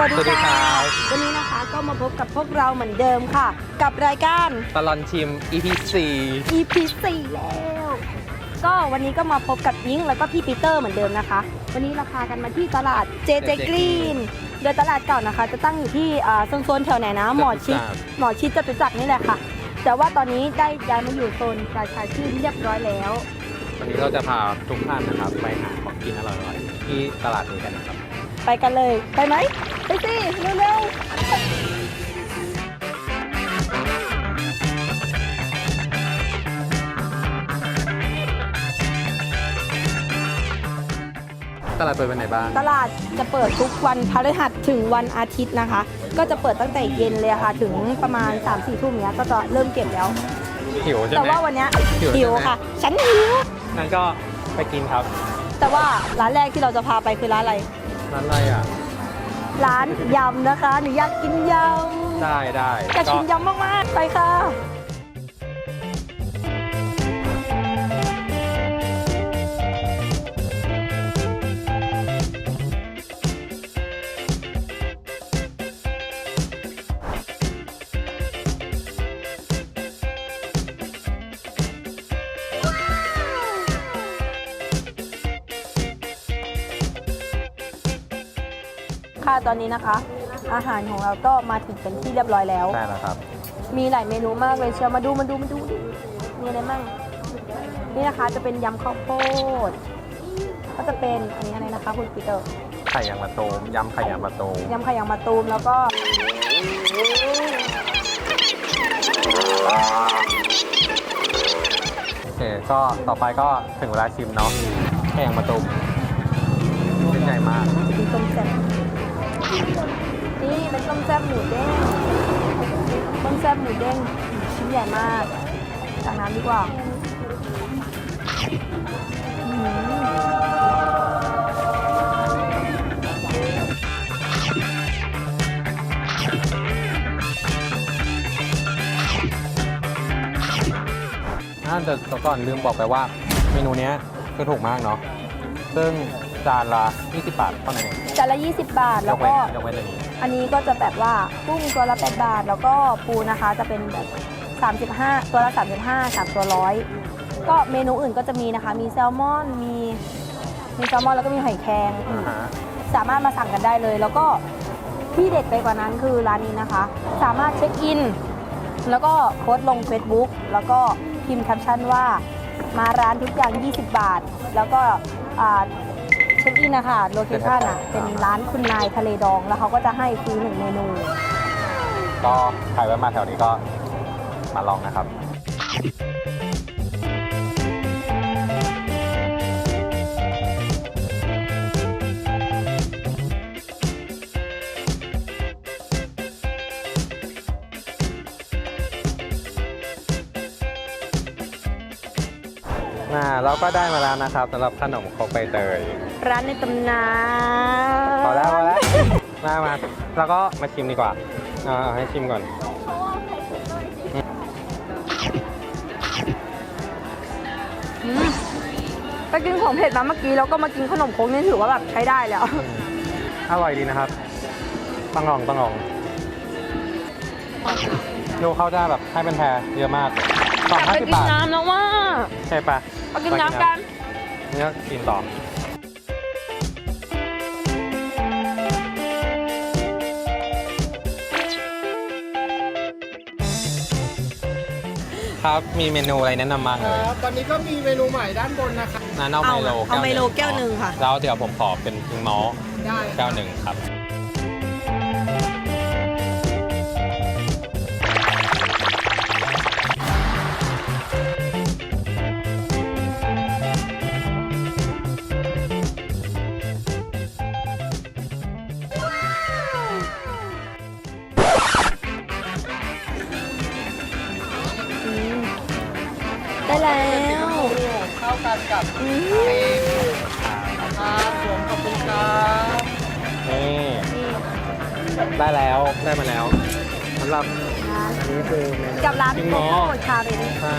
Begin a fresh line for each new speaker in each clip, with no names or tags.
สวัส
สวัสดี
ดี
ครั
ค่ะ
บ
วันนี้นะคะก็มาพบกับพวกเราเหมือนเดิมค่ะ กับรายการ
ตลอนชิม EP 4
EP 4แล้ว ก็วันนี้ก็มาพบกับยิงแล้วก็พี่ปีเตอร์เหมือนเดิมนะคะ วันนี้เราพากันมาที่ตลาด JJ Green โดยตลาดเก่านะคะ จะตั้งอยู่ที่อ่าโซนๆแถวไหนนะ หมอชิด
จตุจักร
หมอชิดจตุจักรนี่แหละค่ะ แต่ว่าตอนนี้ได้ย้ายมาอยู่โซนประชาชื่นเรียบร้อยแล้ว
วันนี้เราจะพาทุกท่านนะครับ ไปหาของกินอร่อยๆที่ตลาดนี้กันนะครับ
ไปกันเลย ไปไหม ไปสิ เร็ว
ตลาดเปิดวันไหนบ้าง
ๆ ตลาดจะเปิดทุกวันพฤหัสถึงวันอาทิตย์นะคะ ก็จะเปิดตั้งแต่เย็นเลยค่ะ ถึงประมาณ 3-4ทุ่มเนี้ยก็จะเริ่มเก็บแล้ว
หิวใช่
แต่
ไหม
ว่าวันเนี้ย
หิว
หิว
ใช่ไหม
ค่ะ ฉันหิว
งั้นก็ไปกินครับ
แต่ว่าร้านแรกที่เราจะพาไปคือร้านอะไร
ร้านอะไรอะ
ร้านยำนะคะ หนูอยากกินย
ได้ได้ำ
อยาก
ก็
กินยำมากๆไปค่ะ ค่ะตอนนี้นะคะ อาหารของเราก็มาถึงเป็นที่เรียบร้อยแล้ว
ได้แล้วครับ
มีหลายเมนูมากเลยเชียวมาดูมาดูมาดูดิมีอะไรบ้างนี่นะคะจะเป็นยำข้าวโพดก็จะเป็นอันนี้อะไรนะคะคุณปีเตอร์
ไข่ยางมะตูมยำไข่ยางมะตูม
ยำไข่ยางมะตูมแล้วก็
โอเคก็ต่อไปก็ถึงเวลาชิมเนาะไข่ยางมะตูมชิ้นใหญ่มาก
เป็นต้มแซ่บนี่เป็นต้ มแซ่บหมูเด้งต้มแซ่บหมูเด้งชิ้นใหญ่มากจากน้ำดีกว่าอื้อหือ
อ่าแต่ก่อนลืมบอกไปว่า เมนูเนี้ยคือถูกมากเนาะซึ่งจานละ 20 บาทเท่านั้นเอง
จานละ 20 บาท
ย
แล้ว
กเว้
ก็
นยกเว้นอันนี้
อันนี้ก็จะแบบว่ากุ้งตัวละ 8 บาท แล้วก็ปูนะคะจะเป็นแบบ 35 ตัวละ 35 3 ตัวร้อยก็เมนูอื่นก็จะมีนะคะ มีแซลมอนมีมีแซลมอนแล้วก็มีหอยแครง
อ่าฮะ
สามารถมาสั่งกันได้เลย แล้วก็ที่เด็ดไปกว่านั้นคือร้านนี้นะคะ สามารถเช็คอิน แล้วก็โพสต์ลง Facebook แล้วก็พิมพ์แคปชั่นว่า มาร้านทุกอย่าง 20 บาท แล้วก็อ่า เช็คอินนะคะโลเคชั่นอะ เป็นร้านคุณนายทะเลดอง แล้วเขาก็จะให้ฟรีหนึ่งเมนู
ก็ใครแวะมาแถวนี้ก็มาลองนะครับ น่าเราก็ได้มาแล้วนะครับสำหรับขนมครกใบเตย
ร้านในตำนาน
พอแล้วพอแล้วมามาแล้วก็มาชิมดีกว่าอ่าให้ชิมก่อน
อืมไปกินของเผ็ดมาเมื่อกี้แล้วก็มากินขนมครกนี่ถือว่าแบบใช้ได้แล้ว
อร่อยดีนะครับต้องลองต้องลองดูเขาจะแบบให้เป็นแพรเยอะมากสอง
อยาก
ห้า
ไป
สิบ
กิน
บาท
น้ำแล้วว่า
ใช่ปะ
ไปกินน้ำกัน
นี่ก็กินต่อ ครับมีเมนูอะไรแนะนำบ้างเลย
ครับตอนนี้ก็มีเมนูใหม่ด้านบนนะครับ
น้าเอาไมโล
เอาไมโลแก้วหนึ่งค่ะ
แล้วเดี๋ยวผมขอเป็นพิงมอล
ได้
แก้วหนึ่งครับ
กันกับ
เพลง
ครับผมขอบคุณครับ
นี่ได้แล้วได้มาแล้วสำหรับนี่คือ
กับร้าน
จริ
งห
มอ
ชาเลยน
ใช่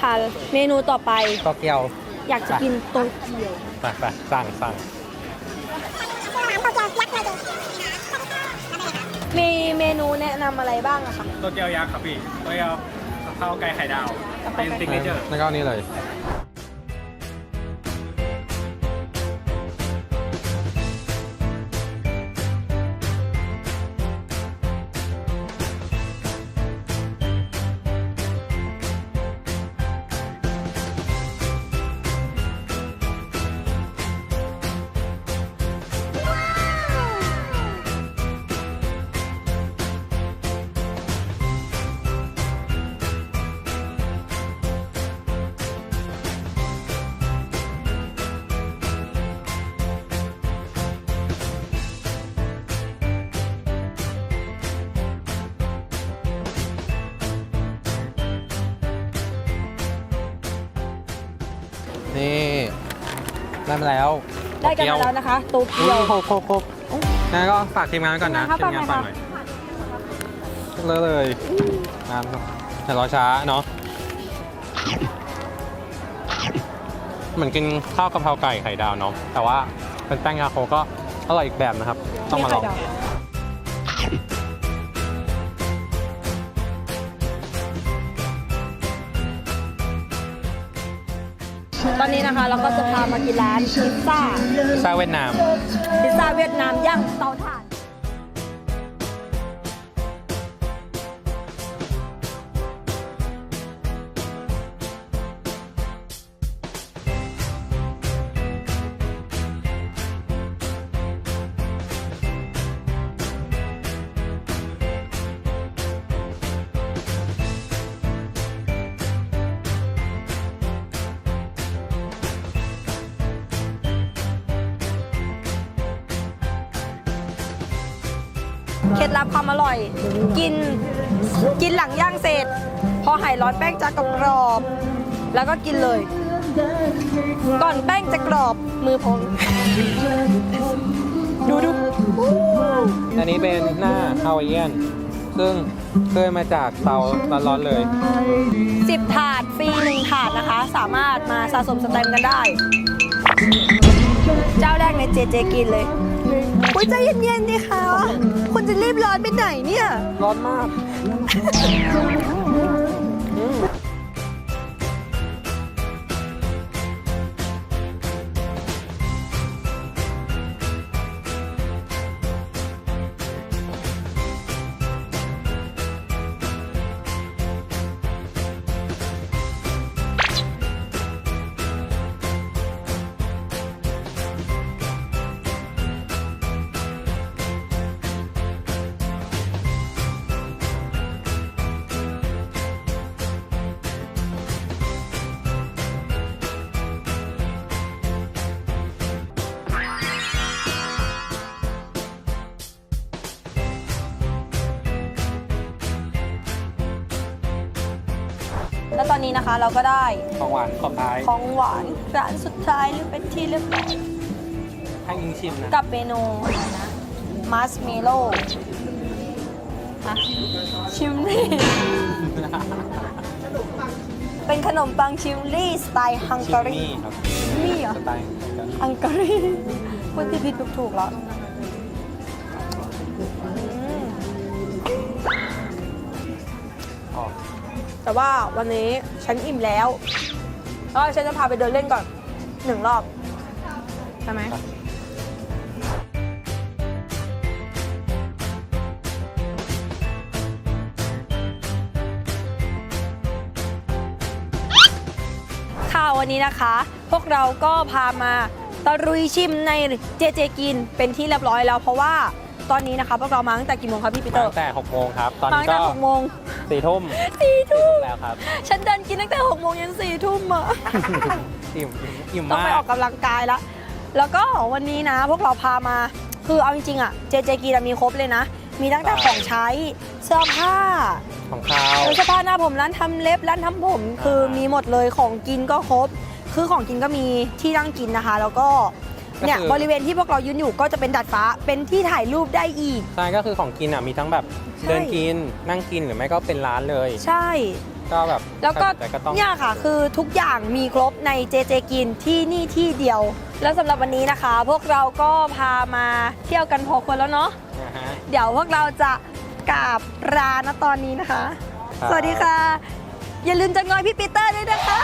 ค่ะ
เมนูต่อไป
ก็เกียว
อยากจะกินโตเกียว
ไปไปสั่งสั่ง
มีเมนูแนะนำอะไรบ้างอะคะ
โตเกียวยักษ์ครับพี่โตเกียวข้าวไก่ไข่ดาว เป็นซิกเนเจอร์
แล้วก็อันนี่เลย นี่ได้มาแล้ว
ได้กัน
โตเยว
มาแล้วนะคะโต
อุ้
เกียว
ยครบครบครบงั้นก็ฝากทีมงานไว้ก่อนนะ
ที
ที
ม
ม
งาน
งาน
ฝา
ฝากก
ห
ห
น่
น่
อ
อย ยเลยเลยงานแต่รอช้าเนาะเหมือนกินข้าวกะเพราไก่ไข่ดาวเนาะแต่ว่าเป็นแป้งยาโคก็อร่อยอีกแบบนะครับ ต้องมาลอง
ตอนนี้นะคะเราก็จะพามากินร้านพิซซ่า
พิซซ่าเวียดนาม
พิซซ่าเวียดนามย่างเตาถ่าน เคล็ดลับความอร่อย กินกินหลังย่างเสร็จ พอหายร้อนแป้งจะกรอบๆแล้วก็กินเลย ก่อนแป้งจะกรอบมือพองดูดู
อันนี้เป็นหน้าฮาวายเอียน ซึ่งเคยมาจากเตาร้อนๆเลย
สิบถาดฟรีหนึ่งถาดนะคะ สามารถมาสะสมสแตมป์กันได้ เจ้าแรกในเจเจกินเลยอุ้ ยใจเย็นๆดิคะคุณจะรีบร้อนไปไหนเนี่ย
ร้อนมาก
แล้วตอนนี้นะคะเราก็ได้
ของหวานขอบท้าย
ของหวานร้านสุดท้ายหรือเป็นที่เรียบร้อย
ให้อิงชิมนะ
กับเมนูอะไรนะมัสเมโล่อะชิมลี่ เป็นขนมปังชิมลี่สไตล์ฮัง
ชิ
การี
มี่ครับ
นี่เหรอ
สไตล์
ฮังการีพูดผิดๆถูกๆแล้ว แต่ว่าวันนี้ฉันอิ่มแล้วแล้วฉันจะพาไปเดินเล่นก่อนหนึ่งรอบใช่ไหมค่ะวันนี้นะคะ พวกเราก็พามาตะรุยชิมในเจเจกินเป็นที่เรียบร้อยแล้วเพราะว่าตอนนี้นะคะพวกเรามาตั้งแต่กี่โมงครับพี่ปีเตอ
มา
ร์
ตั้งแต่6โมงครับ ตอน
มา
นี้
ตั้ง
ก็
แต่หกโมง
สี่ทุ่ม
สี่ทุ่ม
แล้วครับ
ฉันเดินกินตั้งแต่หกโมงยันสี่ทุ่มอะ
อิ่มอิ่ม
ต้อง
มา
ไปออกกกำลังกายละ แล้วก็วันนี้นะ พวกเราพามา คือเอาจริงๆอะเจเจกีมีครบเลยนะ มีตั้งแต่ของใช้เสื้อผ้า
ของข้าว
เสื้อผ้าหน้าผมร้านทำเล็บร้านทำผม คือมีหมดเลยของกินก็ครบ คือของกินก็มีที่นั่งกินนะคะ แล้วก็ เนี่ยบริเวณที่พวกเรายืนอยู่ก็จะเป็นดัดฟ้าเป็นที่ถ่ายรูปได้อีก
ใช่ก็คือของกินอะมีทั้งแบบ
ใช่
เดินกินนั่งกินหรือไม่ก็เป็นร้านเลย
ใช่
ก็แบบ
แล้วก็
ใครสนใจก็ต้อง
เนี่ยค่ะ คือทุกอย่างมีครบในเจเจกินที่นี่ที่เดียว แล้วสำหรับวันนี้นะคะ พวกเราก็พามาเที่ยวกันพอควรแล้วเนาะ
นะฮะ
เดี๋ยวพวกเราจะกราบลาณตอนนี้นะคะ
ครับ
สวัสดีค่ะ อย่าลืมจะงอยพี่ปีเตอร์ด้วยนะคะ